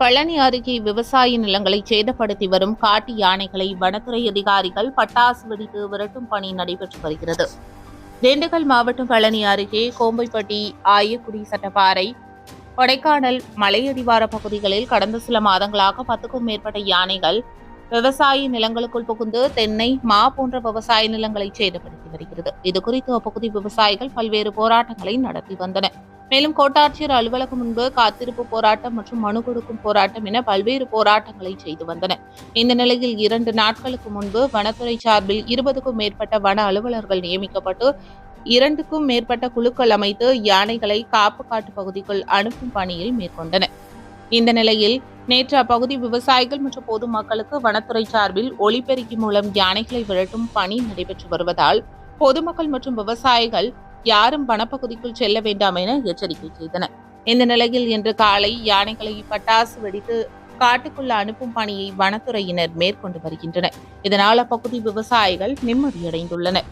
பழனி அருகே விவசாய நிலங்களை சேதப்படுத்தி வரும் காட்டு யானைகளை வனத்துறை அதிகாரிகள் பட்டாசு வெடித்து விரட்டும் பணி நடைபெற்று வருகிறது. திண்டுக்கல் மாவட்டம் பழனி அருகே கோம்பைப்பட்டி ஆயக்குடி சட்டப்பாறை கொடைக்கானல் மலையடிவார பகுதிகளில் கடந்த சில மாதங்களாக பத்துக்கும் மேற்பட்ட யானைகள் விவசாய நிலங்களுக்குள் புகுந்து தென்னை மா போன்ற விவசாய நிலங்களை சேதப்படுத்தி வருகிறது. இதுகுறித்து அப்பகுதி விவசாயிகள் பல்வேறு போராட்டங்களை நடத்தி வந்தனர். மேலும் கோட்டாட்சியர் அலுவலகம் முன்பு காத்திருப்பு போராட்டம் மற்றும் மனு கொடுக்கும் போராட்டம் என பல்வேறு போராட்டங்களை செய்து வந்தனர் இந்த நிலையில் இரண்டு நாட்களுக்கு முன்பு வனத்துறை சார்பில் இருபதுக்கும் மேற்பட்ட வன அலுவலர்கள் நியமிக்கப்பட்டு இரண்டுக்கும் மேற்பட்ட குழுக்கள் அமைத்து யானைகளை காப்பு காட்டு பகுதிக்குள் அனுப்பும் பணியில் மேற்கொண்டன. இந்த நிலையில் நேற்று அப்பகுதி விவசாயிகள் மற்றும் பொதுமக்களுக்கு வனத்துறை சார்பில் ஒளிபெருக்கி மூலம் யானைகளை விரட்டும் பணி நடைபெற்று வருவதால் பொதுமக்கள் மற்றும் விவசாயிகள் யாரும் வனப்பகுதிக்குள் செல்ல வேண்டாம் என எச்சரிக்கை செய்தனர். இந்த நிலையில் இன்று காலை யானைகளை பட்டாசு வெடித்து காட்டுக்குள்ள அனுப்பும் பணியை வனத்துறையினர் மேற்கொண்டு வருகின்றனர். இதனால் அப்பகுதி விவசாயிகள் நிம்மதியடைந்துள்ளனர்.